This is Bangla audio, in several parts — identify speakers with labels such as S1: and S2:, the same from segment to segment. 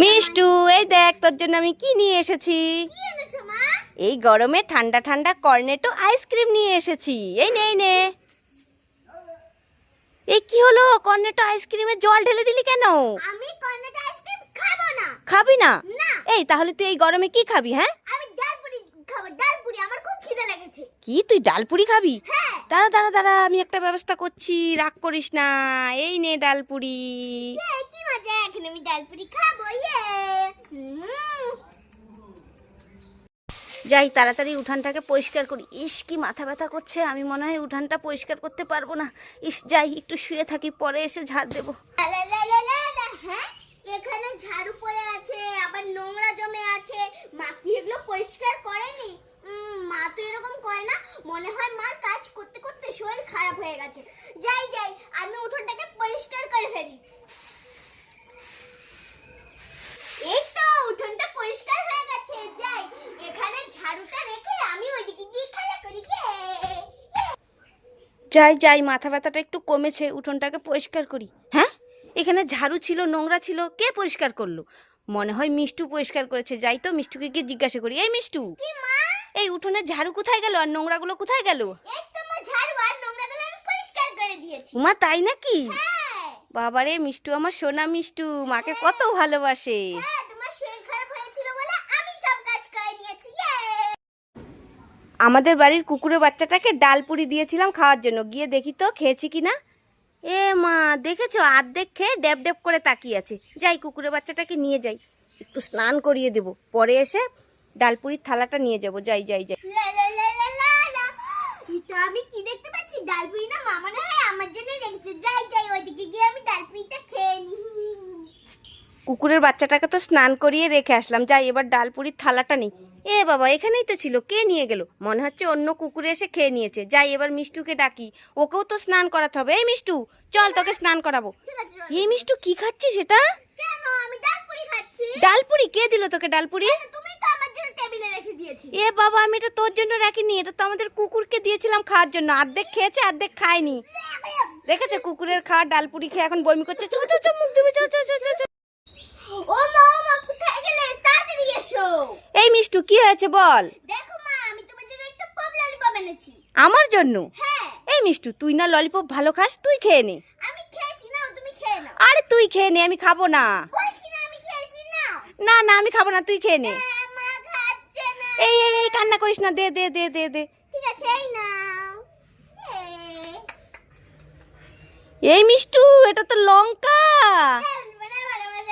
S1: মিষ্টু এই দেখ তোর জন্য আমি কি নিয়ে এসেছি? এই গরমে ঠান্ডা ঠান্ডা কর্নেটো আইসক্রিম নিয়ে এসেছি। এই নে নে। এই কি হলো? কর্নেটো আইসক্রিমে জল ঢেলে দিলি কেন?
S2: আমি কর্নেটা আইসক্রিম খাব না।
S1: খাবি না?
S2: না।
S1: এই তাহলে তুই এই গরমে কি খাবি হ্যাঁ?
S2: আমি ডালপুরি খাব ডালপুরি আমার খুব খিদে লেগেছে।
S1: কি তুই ডালপুরি খাবি?
S2: হ্যাঁ।
S1: দাঁড়া দাঁড়া দাঁড়া আমি একটা ব্যবস্থা করছি। রাগ করিস না। এই নে ডালপুরি।
S2: ইয়ে, কি মজা এখন আমি ডালপুরি খাব
S1: যাই তাড়াতাড়ি উঠানটাকে পরিষ্কার করি। ইস কি মাথা ব্যথা করছে। আমি মনে হয় উঠানটা পরিষ্কার করতে পারব না। ইস যাই একটু শুয়ে থাকি পরে এসে ঝাড় দেবো।
S2: হ্যাঁ? এখানে ঝাড়ু পড়ে আছে আবার নোংরা জমে আছে মা কি এগুলো পরিষ্কার করেনি উম, মা তো এরকম করে না মনে হয় মার কাজ করতে করতে শরীর খারাপ হয়ে গেছে। যাই যাই আমি উঠোনটাকে পরিষ্কার করে ফেলি। এই তো উঠোনটা পরিষ্কার হয়ে গেছে। যাই এখানে ঝাড়ুটা রেখে আমি ওইদিকে গিয়ে খেলা করি। ইয়ে।
S1: যাই যাই মাথা ব্যথাটা একটু কমেছে উঠোনটাকে পরিষ্কার করি। হ্যাঁ? এখানে ঝাড়ু ছিল নোংরা ছিল কে পরিষ্কার করল? মনে হয় মিষ্টু পরিষ্কার করেছে। যাই তো মিষ্টুকে গিয়ে জিজ্ঞাসা করি। এই মিষ্টু!
S2: কি মা?
S1: এই উঠোনের ঝাড়ু কোথায় গেল আর নোংরাগুলো কোথায় গেল? উমা তাই নাকি?
S2: হ্যাঁ।
S1: বাবারে মিষ্টু আমার সোনা মিষ্টু মাকে কত ভালোবাসে।
S2: হ্যাঁ নিয়েছি ইয়ে।
S1: আমাদের বাড়ির কুকুরের বাচ্চাটাকে ডালপুরি দিয়েছিলাম খাওয়ার জন্য। গিয়ে দেখি তো খেয়েছি কি না এ মা দেখেছ? আর্ধেক খেয়ে ড্যাব ড্যাব করে তাকিয়ে আছে। যাই কুকুরের বাচ্চাটাকে নিয়ে যাই। একটু স্নান করিয়ে দেবো। পরে এসে ডালপুরির থালাটা নিয়ে যাব যাই যাই যাই।
S2: লা লা লা লা লা লা। এটা আমি কি দেখতে পাচ্ছি? ডালপুরি না মা? হয় আমার জন্যই রেখেছে যাই যাই ওইদিকে গিয়ে আমি ডালপুরিটা খেয়ে নি।
S1: কুকুরের বাচ্চাটাকে তো স্নান করিয়ে রেখে আসলাম। যাই এবার ডালপুরির থালাটা নেই। এ বাবা এখানেই তো ছিল। কে নিয়ে গেল? মনে হচ্ছে অন্য কুকুরে এসে খেয়ে নিয়েছে। যাই এবার মিষ্টুকে ডাকি। ওকেও তো স্নান করাতে হবে। এই মিষ্টু চল তোকে স্নান করাবো। এই মিষ্টু কি খাচ্ছিস সেটা
S2: ডালপুরি
S1: কে দিল তোকে ডালপুরি
S2: তুমি তো আমার জন্য টেবিলে রেখে দিয়েছি
S1: এ বাবা আমি এটা তোর জন্য রাখিনি এটা তো আমাদের কুকুরকে দিয়েছিলাম খাওয়ার জন্য। অর্ধেক খেয়েছে অর্ধেক খায়নি। দেখেছে কুকুরের খাওয়া ডালপুরি খেয়ে এখন বমি করছে। চো চো চো মুখ ধুবি চো চো চো চো।
S2: ও মা ও মা কোথায় গেলে? তাড়াতাড়ি এসো।
S1: এই মিষ্টু কি হয়েছে বল?
S2: দেখো মা আমি তোমার জন্য একটা পপ ললিপপ এনেছি।
S1: আমার জন্য?
S2: হ্যাঁ।
S1: এই মিষ্টু তুই না ললিপপ ভালো খাস তুই খেয়ে নে।
S2: আমি খেয়েছি নাও তুমি খেয়ে নাও।
S1: আরে তুই খেয়ে নে আমি খাব না।
S2: বলছি না আমি খেয়েছি নাও
S1: না না আমি খাব না তুই খেয়ে নে।
S2: হ্যাঁ, না
S1: এই এই এই কান্না করিস না দে দে দে দে দে।
S2: ঠিক আছে এই নাও। এই।
S1: মিষ্টু এটা তো লঙ্কা।
S2: হ্যাঁ।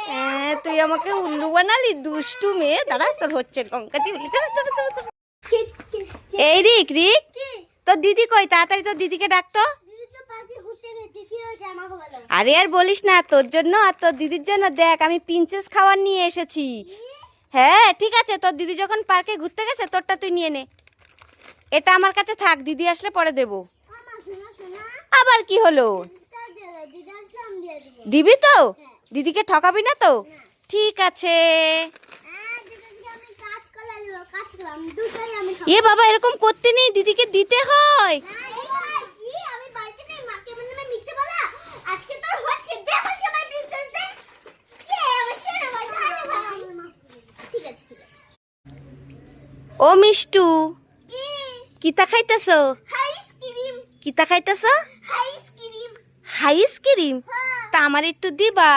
S1: হ্যাঁ তুই আমাকে উল্লু বানালি দুষ্টু মেয়ে। দাঁড়া তোর হচ্ছে লঙ্কা দিয়ে উল্লি।
S2: কি- কি- কি-
S1: এই রিক রিক? তোর দিদি কই? তাড়াতাড়ি তোর দিদিকে ডাকতো আরে আর বলিস না তোর জন্য আর তোর দিদির জন্য দেখ আমি প্রিন্সেস খাবার নিয়ে এসেছি। হ্যাঁ ঠিক আছে। তোর দিদি যখন পার্কে ঘুরতে গেছে, তোরটা তুই নিয়ে নে। এটা আমার কাছে থাক, দিদি আসলে পরে দেবো। আবার কি হলো?
S2: দিব
S1: তো? দিদিকে ঠকাবি না তো? ঠিক আছে। এ বাবা, এরকম করতে নেই, দিদিকে দিতে হয়
S2: হ্যাঁ, এই ভাই, কি? আমি বাড়িতে নেই, মাকে বললাম আমি মিথ্যে বলা। আজকে তোর হচ্ছে, দে বলছে আমার princess দে। ইয়ে, আমার সোনা ভাই, ভালো ভাই। ঠিক আছে, ঠিক আছে।
S1: ও মিষ্টু। কিতা খাইতেছ? কিতা খাইতেছ। হাইস ক্রিম তা আমার একটু দিবা।